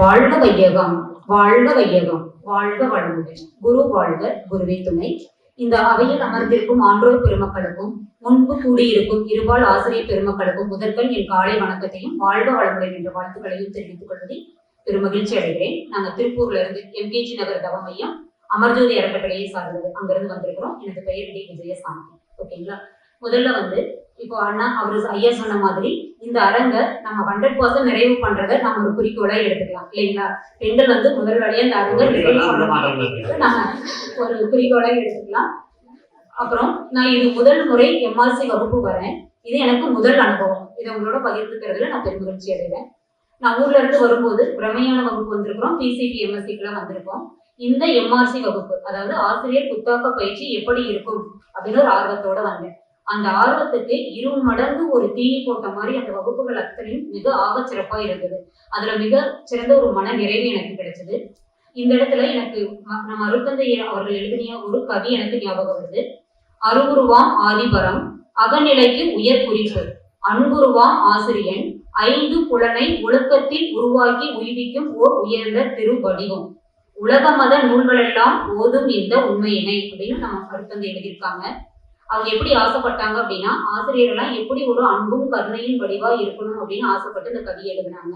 வாழ்க வையகம் வாழ்க வையகம் வாழ்க வளமுடன். குரு வாழ்க குருவே துணை. இந்த அவையில் அமர்ந்திருக்கும் ஆன்றோர் பெருமக்களுக்கும் முன்பு கூடியிருக்கும் இருபால் ஆசிரியர் பெருமக்களுக்கும் முதற்கண் என் காலை வணக்கத்தையும் வாழ்க வளமுடன் என்ற வாழ்த்துக்களையும் தெரிவித்துக் கொள்வதில் பெருமகிழ்ச்சி அடைகிறேன். நாங்கள் திருப்பூர்ல இருந்து எம்கேஜி நகர் தவ மையம் அமர்ஜோதி அறக்கட்டளையை சார்ந்தது. அங்கிருந்து வந்திருக்கிறோம். எனது பெயர் டி. விஜயசாமி. ஓகேங்களா? முதல்ல வந்து இப்போ அண்ணா அவர் ஐயா சொன்ன மாதிரி இந்த அரங்க நம்ம ஹண்ட்ரட் பர்சன்ட் நிறைவு பண்றதை நம்ம ஒரு குறிக்கோளா எடுத்துக்கலாம் இல்லைங்களா? பெண்கள் வந்து முதல் வழியா இந்த அரங்க நம்ம ஒரு குறிக்கோளா எடுத்துக்கலாம். அப்புறம் நான் இது முதல் முறை எம்ஆர்சி வகுப்பு வரேன். இது எனக்கு முதல் அனுபவம். இதை உங்களோட பகிர்ந்துக்கிறதுல நான் பெருமகிழ்ச்சி அடைகிறேன். நான் ஊர்ல இருந்து வரும்போது பிரமையான வகுப்பு வந்திருக்கிறோம். பிசிபி எம்எஸ்சிக்கெல்லாம் வந்திருக்கோம். இந்த எம்ஆர்சி வகுப்பு அதாவது ஆசிரியர் புத்தாக்க பயிற்சி எப்படி இருக்கும் அப்படின்னு ஒரு ஆர்வத்தோட வந்தேன். அந்த ஆர்வத்துக்கு இரு மடங்கு ஒரு தீனி போட்ட மாதிரி அந்த வகுப்புகள் அத்தனையும் மிக ஆக சிறப்பா இருந்தது. அதுல மிக சிறந்த ஒரு மன நிறைவு எனக்கு கிடைச்சது. இந்த இடத்துல எனக்கு நம்ம அருத்தந்தை அவர்கள் எழுதிய ஒரு கவி எனக்கு ஞாபகம் வருது. அருகுருவாம் ஆதிபரம் அகநிலைக்கு உயர் குறிப்பு அன்புருவாம் ஆசிரியன் ஐந்து புலனை ஒழுக்கத்தில் உருவாக்கி உய்விக்கும் ஓர் உயர்ந்த திருவடிவம். உலக மத நூல்களெல்லாம் ஓதும் இந்த உண்மையினை அப்படின்னு நம்ம அருத்தந்தை எழுதியிருக்காங்க. அவங்க எப்படி ஆசைப்பட்டாங்க அப்படின்னா ஆசிரியர்கள்லாம் எப்படி ஒரு அன்பும் கருணையும் வடிவா இருக்கணும் அப்படின்னு ஆசைப்பட்டு இந்த கவி எழுதினாங்க.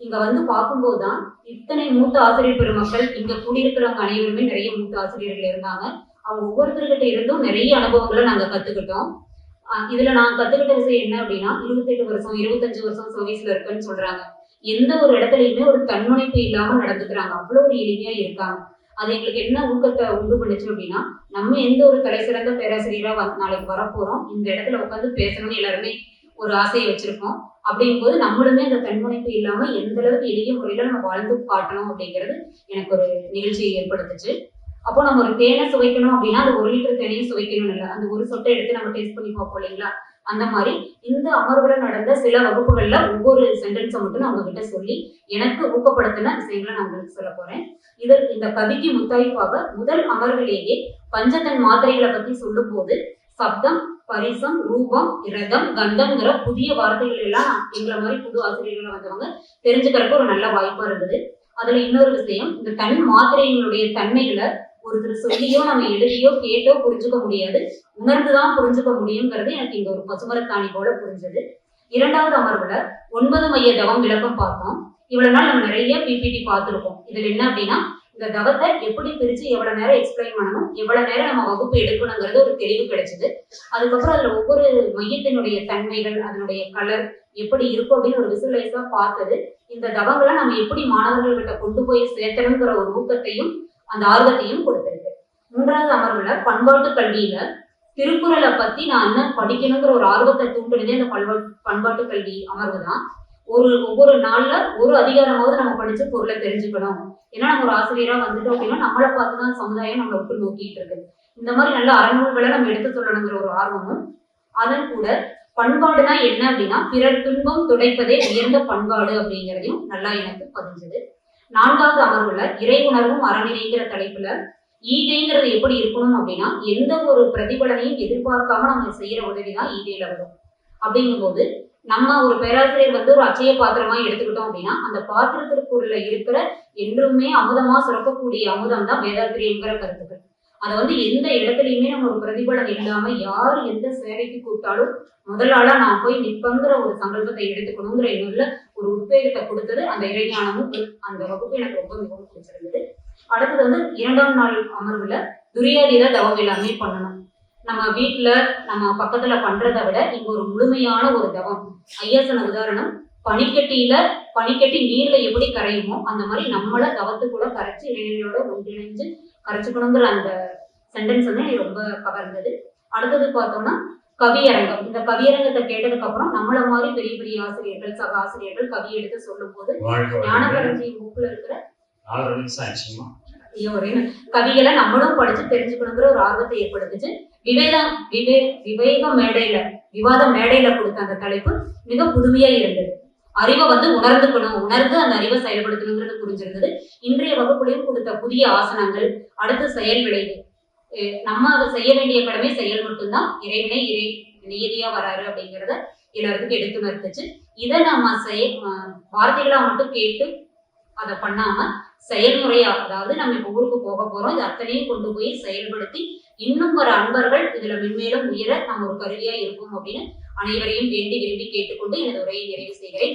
இங்க வந்து பார்க்கும்போது தான் இத்தனை மூத்த ஆசிரியர் பெருமக்கள் இங்க கூடியிருக்கிறவங்க அனைவருமே நிறைய மூத்த ஆசிரியர்கள் இருந்தாங்க. அவங்க ஒவ்வொருத்தர்கிட்ட இருந்தும் நிறைய அனுபவங்களை நாங்க கத்துக்கிட்டோம். இதுல நான் கத்துக்கிட்ட விஷயம் என்ன அப்படின்னா இருபத்தெட்டு வருஷம் இருபத்தஞ்சு வருஷம் சர்வீஸ்ல இருக்குன்னு சொல்றாங்க. எந்த ஒரு இடத்துலயுமே ஒரு தன்முனைப்பு இல்லாம நடந்துக்கிறாங்க. அவ்வளவு ஒரு எளிமையா இருக்காங்க. அது எங்களுக்கு என்ன ஊக்கத்தை உண்டு பண்ணுச்சு அப்படின்னா நம்ம எந்த ஒரு தலை சிறந்த பேராசிரியரா நாளைக்கு வரப்போறோம் இந்த இடத்துல உட்காந்து பேசணும்னு எல்லாருமே ஒரு ஆசையை வச்சிருக்கோம். அப்படிங்கும்போது நம்மளுமே அந்த தன்முனைப்பு இல்லாம எந்த அளவுக்கு எளிய முறையில நம்ம வாழ்ந்து காட்டணும் அப்படிங்கிறது எனக்கு ஒரு நிகழ்ச்சியை ஏற்படுத்துச்சு. அப்போ நம்ம ஒரு தேனை சுவைக்கணும் அப்படின்னா அந்த ஒரு லிட்டர் தேனையும் சுவைக்கணும் இல்லை. அந்த ஒரு சொட்டை எடுத்து நம்ம டேஸ்ட் பண்ணி பார்ப்போம் இல்லைங்களா? அந்த மாதிரி இந்த அமர்வுல நடந்த சில வகுப்புகள்ல ஒவ்வொரு சென்டென்ஸை மட்டும் நான் உங்ககிட்ட சொல்லி எனக்கு ஊக்கப்படுத்தின விஷயங்களை நான் உங்களுக்கு சொல்ல போறேன். இதில் இந்த கவிக்கு முத்தாய்ப்பாக முதல் அமர்விலேயே பஞ்சத்தன் மாத்திரைகளை பத்தி சொல்லும்போது சப்தம் பரிசம் ரூபம் ரதம் கந்தம்ங்கிற புதிய வார்த்தைகள் எல்லாம் எங்களை மாதிரி புது ஆசிரியர்கள் வந்தவங்க தெரிஞ்சுக்கிறதுக்கு ஒரு நல்ல வாய்ப்பா இருந்தது. அதுல இன்னொரு விஷயம் இந்த தன் மாத்திரைகளுடைய தன்மைகளை ஒருத்தர் சொல்லியோ நம்ம எழுதியோ கேட்டோ புரிஞ்சுக்க முடியாது. உணர்ந்துதான் புரிஞ்சுக்க முடியுங்கிறது எனக்கு இங்க ஒரு பசுமரத்தாணி போல புரிஞ்சது. இரண்டாவது அமர்வுல ஒன்பது மைய தவம் விளக்கம் பார்த்தோம். இவ்வளவு நாள் நம்ம நிறைய பிபிடி பார்த்துருக்கோம் இதுல என்ன அப்படின்னா இந்த தவத்தை எப்படி பிரிச்சு எவ்வளவு நேரம் எக்ஸ்பிளைன் பண்ணணும் எவ்வளவு நேரம் நம்ம வகுப்பு எடுக்கணுங்கிறது ஒரு தெளிவு கிடைச்சது. அதுக்கப்புறம் அதுல ஒவ்வொரு மையத்தினுடைய தன்மைகள் அதனுடைய கலர் எப்படி இருக்கும் அப்படின்னு ஒரு விசுவலைஸா பார்த்தது. இந்த தவங்களை நம்ம எப்படி மாணவர்கள்கிட்ட கொண்டு போய் சேர்த்தணுங்கிற ஒரு ஊக்கத்தையும் அந்த ஆர்வத்தையும் கொடுத்திருக்கு. மூன்றாவது அமர்வுல பண்பாட்டு கல்வியில திருக்குறளை பத்தி நான் என்ன படிக்கணுங்கிற ஒரு ஆர்வத்தை தூண்டுனதே அந்த பண்பாட்டு பண்பாட்டு கல்வி அமர்வு தான். ஒரு ஒவ்வொரு நாள்ல ஒரு அதிகாரமாவது நம்ம படிச்சு பொருளை தெரிஞ்சுக்கணும். ஏன்னா நம்ம ஒரு ஆசிரியரா வந்துட்டோம் அப்படின்னா நம்மளை பார்த்துதான் சமுதாயம் நம்மளை விட்டு நோக்கிட்டு இருக்குது இந்த மாதிரி நல்ல அறநூல்களை நம்ம எடுத்து சொல்லணுங்கிற ஒரு ஆர்வமும் அதன் கூட பண்பாடுனா என்ன அப்படின்னா பிறர் துன்பம் துடைப்பதே உயர்ந்த பண்பாடு அப்படிங்கிறதையும் நல்லா எனக்கு பதிஞ்சது. நான்காவது அமர்வுல இறை உணர்வும் அறநிலைங்கிற தலைப்புல ஈகைங்கிறது எப்படி இருக்கணும் அப்படின்னா எந்த ஒரு பிரதிபலனையும் எதிர்பார்க்காம நம்ம செய்யற உதவிதான் ஈகையில வரும். அப்படிங்கும்போது நம்ம ஒரு பேராசிரியர் வந்து ஒரு அச்சய பாத்திரமா எடுத்துக்கிட்டோம் அப்படின்னா அந்த பாத்திரத்திற்குள்ள இருக்கிற என்றுமே அமுதமா சுரக்கக்கூடிய அமுதம் தான் வேதாத்திரியங்கிற கருத்துக்கள். அதை வந்து எந்த இடத்துலையுமே நம்ம ஒரு பிரதிபலம் இல்லாம யார் எந்த சேவைக்கு கூப்பிட்டாலும் முதலாளா நான் போய் நிற்பங்கிற ஒரு சங்கல்பத்தை எடுத்துக்கணுங்கிற எண்ணுள்ள ஒரு உத்வேகத்தை கொடுத்தது அந்த இறைஞானமும் அந்த வகுப்பு எனக்கு ரொம்ப மிகவும் பிடிச்சிருந்தது. அடுத்தது வந்து இரண்டாம் நாள் அமர்வுல துரியாதீத தவம் எல்லாமே பண்ணணும். நம்ம வீட்டுல நம்ம பக்கத்துல பண்றதை விட இங்க ஒரு முழுமையான ஒரு தவம். ஐயாசன உதாரணம் பனிக்கட்டியில பனிக்கட்டி நீர்ல எப்படி கரையுமோ அந்த மாதிரி நம்மள தவத்துக்குள்ள கரைச்சு இளைஞர்களோட ஒன்றிணைஞ்சு கரைச்சுக்கணுங்கிற அந்த சென்டென்ஸ் வந்து எனக்கு ரொம்ப கவர்ந்தது அடுத்தது பார்த்தோம்னா கவியரங்கம். இந்த கவியரங்கத்தை கேட்டதுக்கு அப்புறம் நம்மள மாதிரி பெரிய பெரிய ஆசிரியர்கள் சக ஆசிரியர்கள் கவி எடுத்து சொல்லும் போது ஞானபரஞ்சி புக்ல இருக்கிற கவிகளை நம்மளும் படிச்சு தெரிஞ்சுக்கணுங்கிற ஒரு ஆர்வத்தை ஏற்படுத்துச்சு. விவேகம் விவே விவேக மேடையில விவாத மேடையில கொடுத்த அந்த தலைப்பு மிக புதுமையா இருந்தது. அறிவை வந்து உணர்ந்துக்கணும். உணர்ந்து அந்த அறிவை செயல்படுத்தணுங்கிறது புரிஞ்சிருந்தது. இன்றைய வகுப்புலையும் கொடுத்த புதிய ஆசனங்கள் அடுத்து செயல் விளைவு. நம்ம அதை செய்ய வேண்டிய கடமை செயல் மட்டும்தான். இறைவனை இறை நியதியா வராரு அப்படிங்கிறத எல்லாருக்கும் எடுத்து நிறுத்துச்சு இதை நம்ம செய வார்த்தைகளா மட்டும் கேட்டு அதை பண்ணாம செயல்முறையா அதாவது நம்ம இப்ப ஊருக்கு போக போறோம். இது அத்தனையும் கொண்டு போய் செயல்படுத்தி இன்னும் ஒரு அன்பர்கள் இதுல மென்மேலும் உயர நம்ம ஒரு கருவியா இருக்கும் அப்படின்னு அனைவரையும் வேண்டி விரும்பி கேட்டுக்கொண்டு எனது உரையை நிறைவு செய்கிறேன்.